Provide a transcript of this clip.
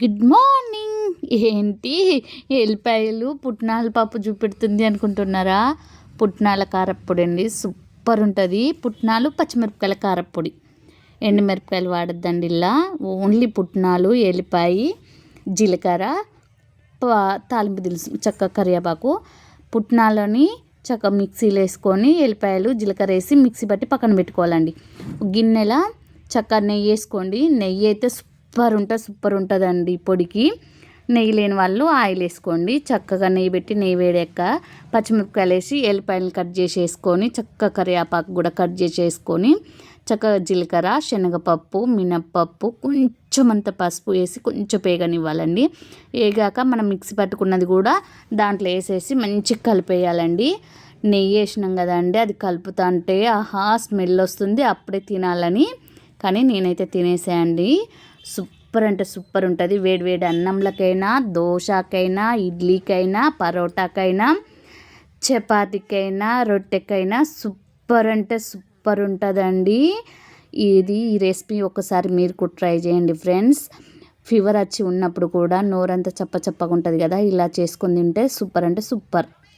Good morning ఏంటి? ఎల్లిపాయలు పుట్నాల పప్పు చూపెడుతుంది అనుకుంటున్నారా? పుట్నాల కారప్పొడి అండి సూపర్ ఉంటుంది పుట్నాలు పచ్చిమిరపకాయల కారప్పొడి. ఎండుమిరపకాయలు వాడద్దండి ఇలా. ఓన్లీ పుట్నాలు ఎల్లిపాయి జీలకర్ర తాలింపు దిలుసు చక్క కరివేపాకు పుట్నాలని చక్క మిక్సీలో వేసుకొని ఎల్లిపాయలు జీలకర్ర వేసి మిక్సీ పట్టి పక్కన పెట్టుకోవాలండి. గిన్నెల చక్క నెయ్యి వేసుకోండి నెయ్యి అయితే సూపర్ ఉంటుంది సూపర్ ఉంటుందండి పొడికి నెయ్యి లేని వాళ్ళు ఆయిల్ వేసుకోండి. చక్కగా నెయ్యి పెట్టి నెయ్యి వేడాక పచ్చిమిరపకాయలు వేసి ఎల్లిపాయలు కట్ చేసి వేసుకొని చక్కగా కరివేపాకు కూడా కట్ చేసి వేసుకొని చక్కగా జీలకర్ర శనగపప్పు మినప్పప్పు కొంచెం అంత పసుపు వేసి కొంచెం పేగనివ్వాలండి వేగాక మనం మిక్సీ పట్టుకున్నది కూడా దాంట్లో వేసేసి మంచిగా కలిపేయాలండి. నెయ్యి వేసినాం కదండి అది కలుపుతా అంటే ఆహా స్మెల్ వస్తుంది అప్పుడే తినాలని. కానీ నేనైతే తినేసేయండి సూపర్ అంటే సూపర్ ఉంటుంది. వేడి వేడి అన్నంలకైనా దోశకైనా ఇడ్లీకైనా పరోటాకైనా చపాతీకైనా రొట్టెకైనా సూపర్ అంటే సూపర్ ఉంటుందండి. ఇది ఈ రెసిపీ ఒకసారి మీరు కూడా ట్రై చేయండి ఫ్రెండ్స్. ఫీవర్ వచ్చి ఉన్నప్పుడు కూడా నోరంతా చప్ప చప్పగా ఉంటుంది కదా ఇలా చేసుకొని తింటే సూపర్ అంటే సూపర్.